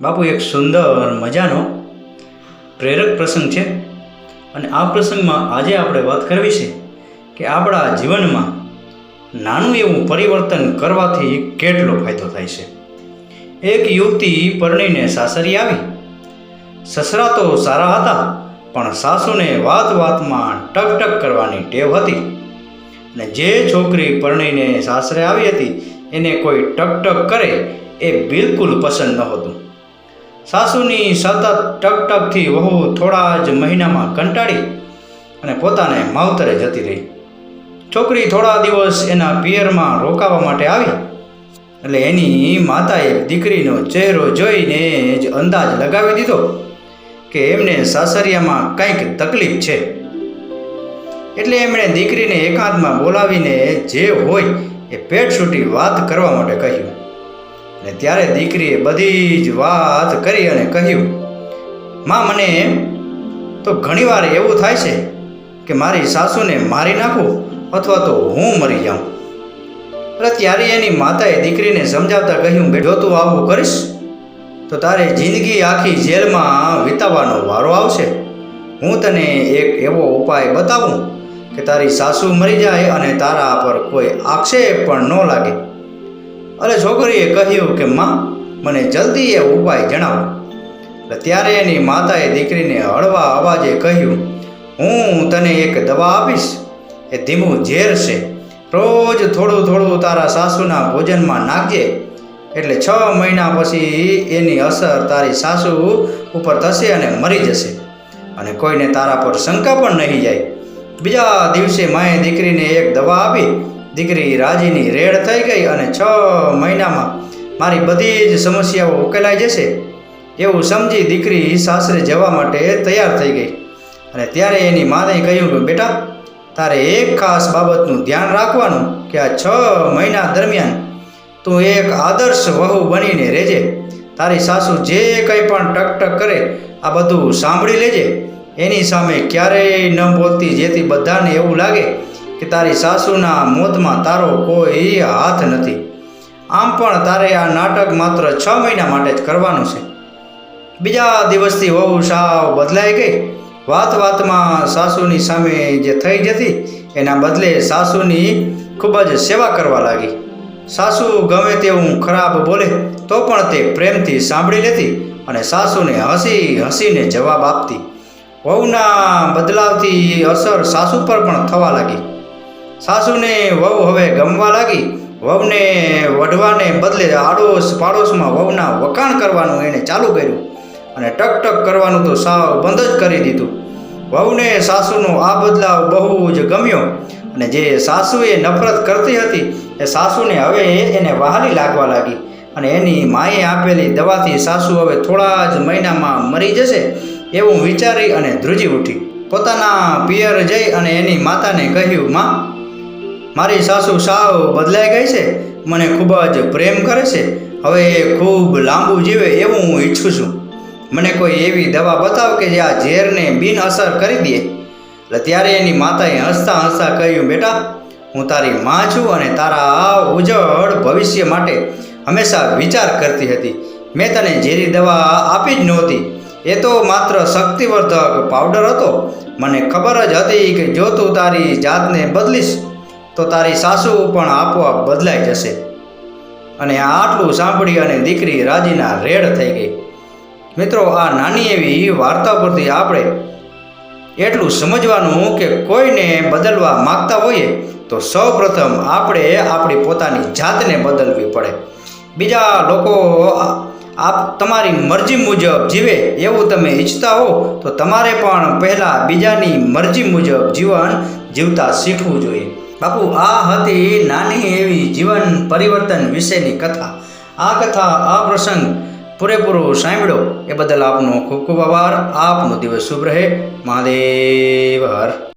બાપુ, એક સુંદર મજાનો પ્રેરક પ્રસંગ છે. અને આ પ્રસંગમાં આજે આપણે વાત કરવી છે કે આપણા જીવનમાં નાનું એવું પરિવર્તન કરવાથી કેટલો ફાયદો થાય છે. એક યુવતી પરણીને સાસરી આવી. સસરા તો સારા હતા, પણ સાસુને વાત વાતમાં ટક ટક કરવાની ટેવ હતી. અને જે છોકરી પરણીને સાસરે આવી હતી, એને કોઈ ટક ટક કરે એ બિલકુલ પસંદ નહોતું. સાસુની સતત ટક ટકથી વહુ થોડા જ મહિનામાં કંટાળી અને પોતાને માવતરે જતી રહી. છોકરી થોડા દિવસ એના પિયરમાં રોકાવા માટે આવી એટલે એની માતાએ દીકરીનો ચહેરો જોઈને જ અંદાજ લગાવી દીધો કે એમને સાસરિયામાં કંઈક તકલીફ છે. એટલે એમણે દીકરીને એકાંતમાં બોલાવીને જે હોય એ પેટ છૂટી વાત કરવા માટે કહ્યું. અને ત્યારે દીકરીએ બધી જ વાત કરી અને કહ્યું, માં, મને તો ઘણીવાર એવું થાય છે કે મારી સાસુને મારી નાખું અથવા તો હું મરી જાઉં. એટલે ત્યારે એની માતાએ દીકરીને સમજાવતા કહ્યું બે જો તું આવું કરીશ, તો તારે જિંદગી આખી જેલમાં વિતાવવાનો વારો આવશે. હું તને એક એવો ઉપાય બતાવું કે તારી સાસુ મરી જાય અને તારા પર કોઈ આક્ષેપ પણ ન લાગે. અરે છોકરીએ કહ્યું કે, માં, મને જલ્દી એ ઉપાય જણાવો. એટલે ત્યારે એની માતાએ દીકરીને હળવા અવાજે કહ્યું, હું તને એક દવા આપીશ, એ ધીમું ઝેર છે રોજ થોડું થોડું તારા સાસુના ભોજનમાં નાખજે, એટલે છ મહિના પછી એની અસર તારી સાસુ ઉપર થશે અને મરી જશે. અને કોઈને તારા પર શંકા પણ નહીં જાય. બીજા દિવસે માએ દીકરીને એક દવા આપી દીકરી રાજીની રેડ થઈ ગઈ અને છ મહિનામાં મારી બધી જ સમસ્યાઓ ઉકેલાઈ જશે એવું સમજી દીકરી સાસરે જવા માટે તૈયાર થઈ ગઈ. અને ત્યારે એની માતાએ કહ્યું કે, બેટા, તારે એક ખાસ બાબતનું ધ્યાન રાખવાનું કે આ છ મહિના દરમિયાન તું એક આદર્શ વહુ બનીને રહેજે. તારી સાસુ જે કંઈ પણ ટકટક કરે, આ બધું સાંભળી લેજે. એની સામે ક્યારેય ન બોલતી જેથી બધાને એવું લાગે કે તારી સાસુના મોતમાં તારો કોઈ હાથ નથી. આમ પણ તારે આ નાટક માત્ર છ મહિના માટે જ કરવાનું છે. બીજા દિવસથી વહુ સાવ બદલાઈ ગઈ. વાત વાતમાં સાસુની સામે જે થઈ જતી, એના બદલે સાસુની ખૂબ જ સેવા કરવા લાગી. સાસુ ગમે તેવું ખરાબ બોલે, તો પણ તે પ્રેમથી સાંભળી લેતી અને સાસુને હસી હસીને જવાબ આપતી. વહુના બદલાવથી અસર સાસુ પર પણ થવા લાગી. સાસુને વહુ હવે ગમવા લાગી. વહુને વઢવાને બદલે આડોશ પાડોશમાં વહુના વખાણ કરવાનું એણે ચાલુ કર્યું અને ટક ટક કરવાનું તો સાવ બંધ જ કરી દીધું. વહુને સાસુનો આ બદલાવ બહુ જ ગમ્યો અને જે સાસુએ નફરત કરતી હતી એ સાસુને હવે એને વહાલી લાગવા લાગી અને એની માએ આપેલી દવાથી સાસુ હવે થોડા જ મહિનામાં મરી જશે એવું વિચારી અને ધ્રુજી ઉઠી. પોતાના પિયર જઈ અને એની માતાને કહ્યું, માં મારી સાસુ સાવ બદલાઈ ગઈ છે. મને ખૂબ જ પ્રેમ કરે છે. હવે એ ખૂબ લાંબુ જીવે એવું હું ઈચ્છું છું. મને કોઈ એવી દવા બતાવ કે જે આ ઝેરને બિન અસર કરી દે. એટલે ત્યારે એની માતાએ હસતા હસતા કહ્યું, બેટા, હું તારી માં છું અને તારા આ ઉજળ ભવિષ્ય માટે હંમેશા વિચાર કરતી હતી. મેં તને ઝેરી દવા આપી જ નહોતી. એ તો માત્ર શક્તિવર્ધક પાવડર હતો. મને ખબર જ હતી કે જો તું તારી જાતને બદલીશ તો તારી સાસુ પણ આપોઆપ બદલાઈ જશે. અને આટલું સાંભળી અને દીકરી રાજીના રેડ થઈ ગઈ. મિત્રો, આ નાની એવી વાર્તા પરથી આપણે એટલું સમજવાનું કે કોઈને બદલવા માગતા હોઈએ તો સૌપ્રથમ આપણે આપણી પોતાની જાતને બદલવી પડે. બીજા લોકો આપ, તમારી મરજી મુજબ જીવે એવું તમે ઈચ્છતા હો તો તમારે પણ પહેલાં બીજાની મરજી મુજબ જીવન જીવતા શીખવું જોઈએ. બાપુ, આ હતી નાની એવી જીવન પરિવર્તન વિશેની કથા. આ કથા, આ પ્રસંગ પૂરેપૂરો સાંભળ્યો એ બદલ આપનો ખૂબ ખૂબ આભાર. આપનો દિવસ શુભ રહે. મહાદેવ, હર.